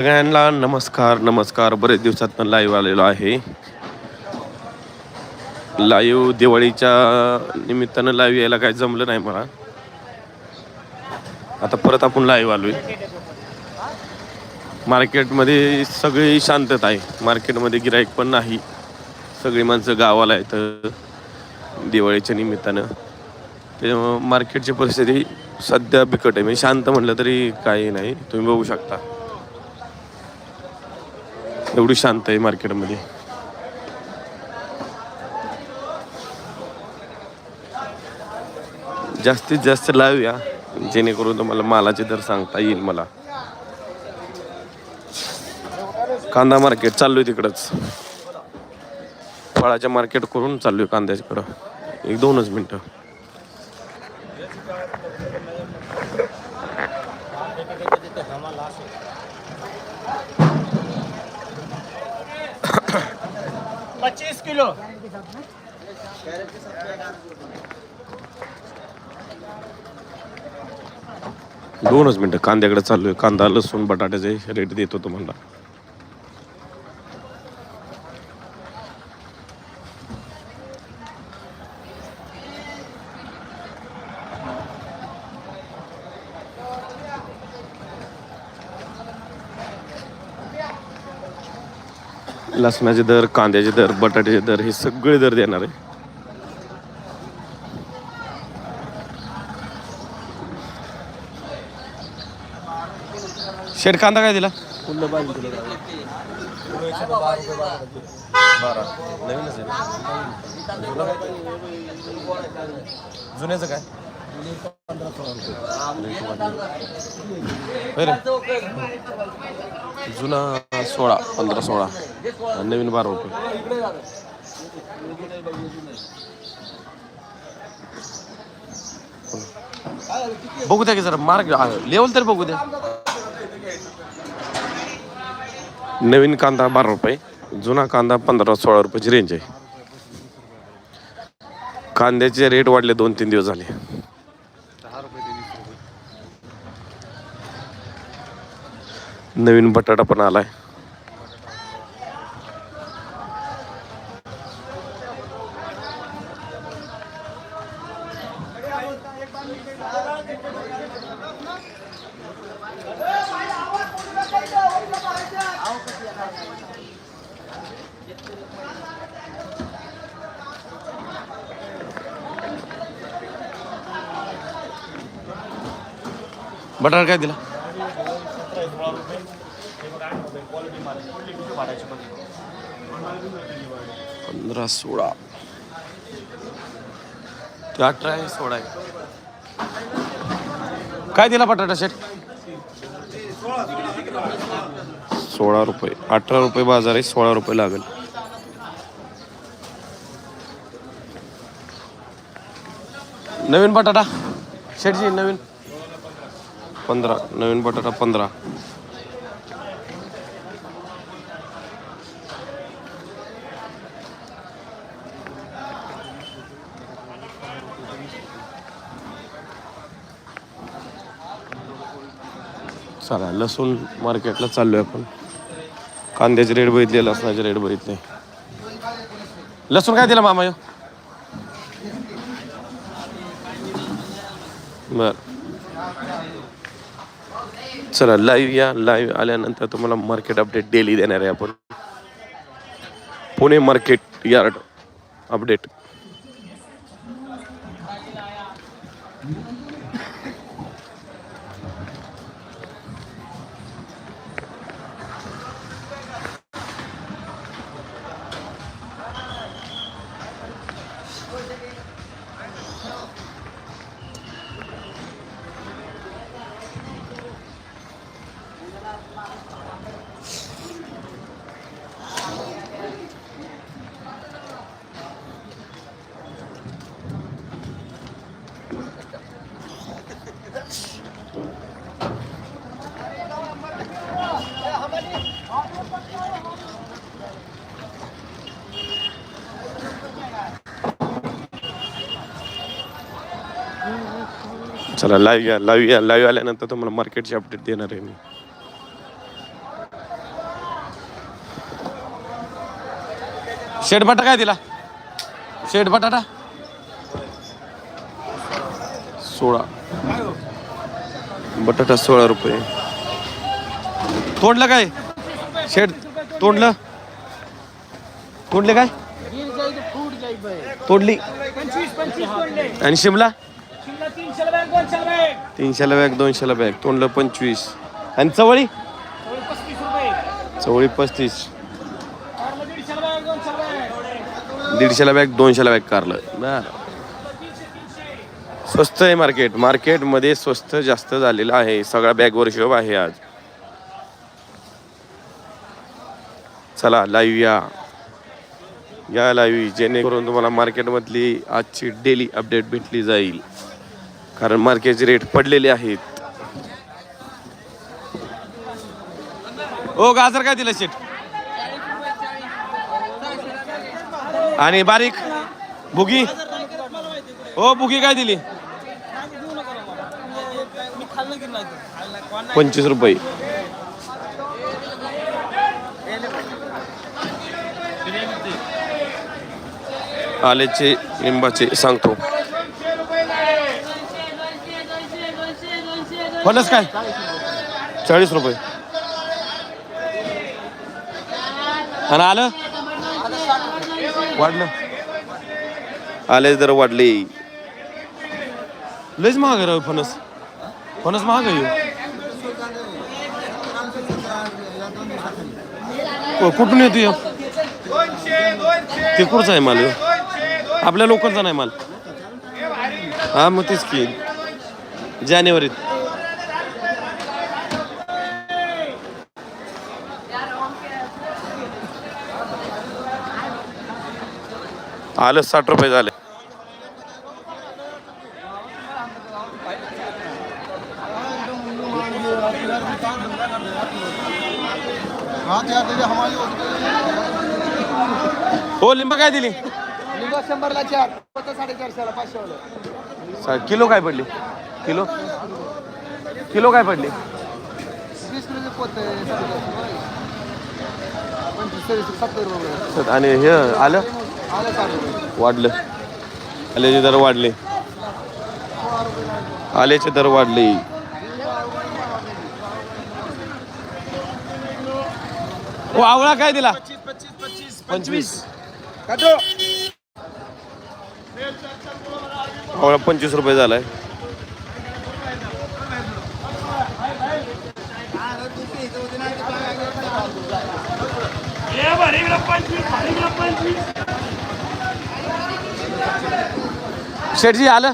सगळ्यांना नमस्कार नमस्कार. बरेच दिवसात लाईव्ह आलेलो आहे. लाईव्ह दिवाळीच्या निमित्तानं लाईव्ह यायला काही जमलं नाही मला. आता परत आपण लाईव्ह आलोय. मार्केटमध्ये सगळी शांतता आहे. मार्केटमध्ये गिराईक पण नाही. सगळी माणसं गावाला आहेत दिवाळीच्या निमित्तानं. त्याच्यामुळं मार्केटची परिस्थिती सध्या बिकट आहे. म्हणजे शांत म्हटलं तरी काही नाही. तुम्ही बघू शकता. एवढी शांत आहे मार्केटमध्ये. जास्तीत जास्त लावूया जेणेकरून तुम्हाला मालाचे दर सांगता येईल मला. कांदा मार्केट चाललोय तिकडंच. फळाच्या मार्केट करून चाललोय कांद्याच्याकडं एक दोनच मिनटं. पच्चीस किलो दोनच मिनटं. कांद्याकडे चाललोय. कांदा लसूण बटाट्याचे रेट देतो तुम्हाला. लसणाचे दर कांद्याचे दर बटाट्याचे दर हे सगळे दर देणार आहे. शेड कांदा काय दिला? बारा. नवीनच आहे. जुन्याचं काय? जुना सोळा पंधरा सोळा. आणि नवीन बारा रुपये बघू द्या की जरा मार्ग लेवल तर बघू द्या. नवीन कांदा बारा रुपये जुना कांदा पंधरा सोळा रुपयाची रेंज आहे. कांद्याचे रेट वाढले दोन तीन दिवस झाले. नवीन बटाटा पण आलाय. बटाटा काय दिला? ते अठरा आहे सोळा आहे. काय दिला बटाटा शेट सोळा रुपये. अठरा रुपये बाजार आहे सोळा रुपये लागेल. नवीन बटाटा? शेटजी नवीन. पंधरा. नवीन बटाटा पंधरा. चला लसूण मार्केटला चाललो आहे आपण. कांद्याचे रेट बघितले लसणाचे रेट बघितले. लसूण काय दिला मामा बर. चला लाईव्ह या. लाईव्ह आल्यानंतर तुम्हाला मार्केट अपडेट डेली देणार आहे आपण. पुणे मार्केट यार्ड अपडेट चला लाईव्ह या लाईव्ह या लाईव्ह आल्यानंतर तुम्हाला मार्केटची अपडेट देणार आहे मी शेड बटाटा काय दिला? शेड बटाटा? सोळा. बटाटा सोळा रुपये. तोडलं काय? शेड तोडलं? तोडले काय? तोडली. आणि शिमला? तीनशेला बॅग दोनशेला तीनशेला बॅग. दोनशेला बॅग तोंडलं पंचवीस. आणि चवळी? चवळी पस्तीस रुपये चवळी पस्तीस कारला दीडशेला बॅग दोनशेला बॅग दीडशेला बॅग दोनशेला बॅग कारलं. बर. स्वस्त आहे मार्केट. मार्केटमध्ये स्वस्त जास्त झालेलं आहे. सगळा बॅगवर हिशोब आहे आज. चला लाईव्ह या. या लाईव्ह जेणेकरून तुम्हाला मार्केटमधली आजची डेली अपडेट भेटली जाईल. कारण मार्केटचे रेट पडलेले आहेत. ओ गाजर काय दिलं शेट आणि बारीक. बुगी? हो बुगी काय दिली? पंचवीस रुपये. आल्याचे लिंबाचे सांगतो. फणस काय? चाळीस रुपये. आणि आलं? वाढलं? आले दर वाढले. लयच महाग आहे राव फणस. फणस महाग आहे कुठून येतो ह्यो? ते कुठचा आहे माल ह्यो? आपल्या लोकलचा नाही माल. हा मग तेच की. जानेवारीत. आलं साठ रुपये झाले. हो लिंब काय दिली? शंभरला चार साडेचारशेला पाचशे सा- किलो काय पडली? किलो? किलो काय पडली? आणि हे आलं? वाढलं. आल्याचे दर वाढले. आल्याचे दर वाढले. ओ आवळा काय दिला? पंचवीस. आवळा पंचवीस रुपये झालाय. पंचवीस. शेठजी आलं?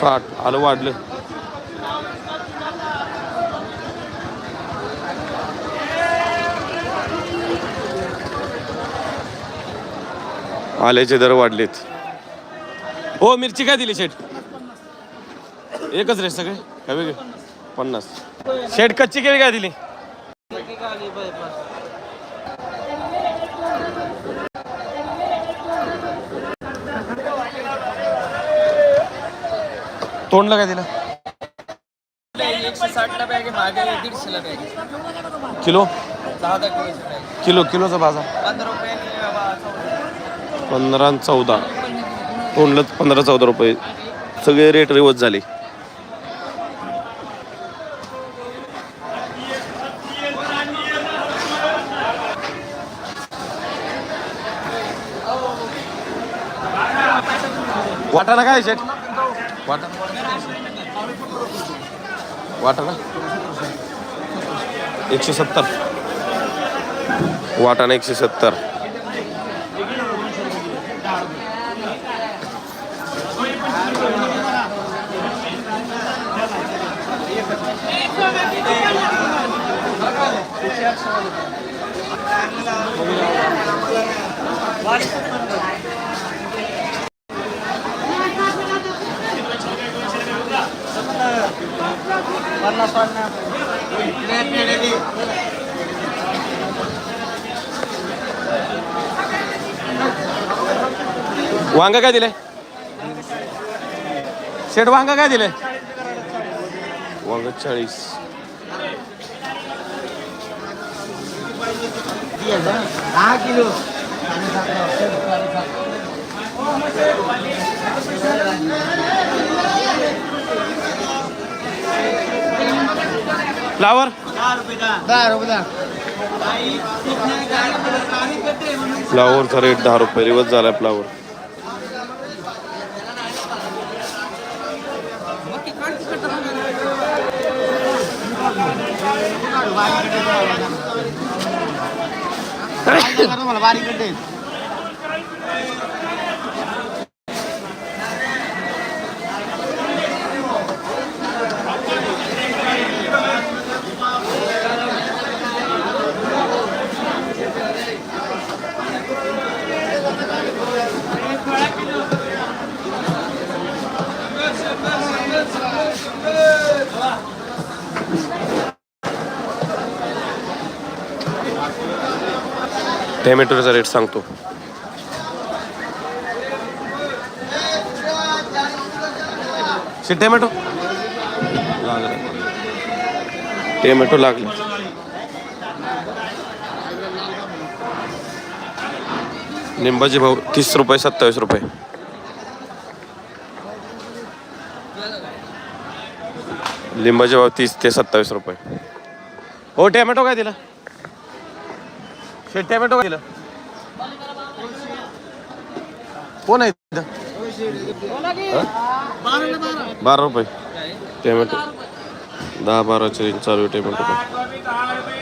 साठ. आलं वाढलं. आल्याचे दर वाढलेत. हो मिरची काय दिली शेठ? एकच रे सगळे? काय वेगळे? पन्नास. शेठ कच्ची केळी काय दिली? तोंडलं काय दिलं किलो? किलो किलोचा बाजार. पंधरा चौदा. तोंडलं पंधरा चौदा रुपये. सगळे रेट रिवर्स झाले. वाटाणा काय शेट वाटाणा वाटाणा एकशे सत्तर. वाटाणा एकशे सत्तर. वांग काय दिले शेठ वांग काय दिले वांग चाळीस. दहा किलो. फ्लावर दहा रुपये फ्लावरचा रेट दहा रुपये रिवर्स झालाय फ्लावर बारीक टॅमॅटोचा रेट सांगतो. टॅमॅटो. टॅमॅटो लागले. लिंबाचे भाव तीस रुपये सत्तावीस रुपये. लिंबाचे भाव तीस ते सत्तावीस रुपये. हो टॅमॅटो काय दिला? शे टॅमॅटो काय कोण आहे तिथं? बारा रुपये. टॅमॅटो दहा बाराचे चालू आहे टॅमॅटो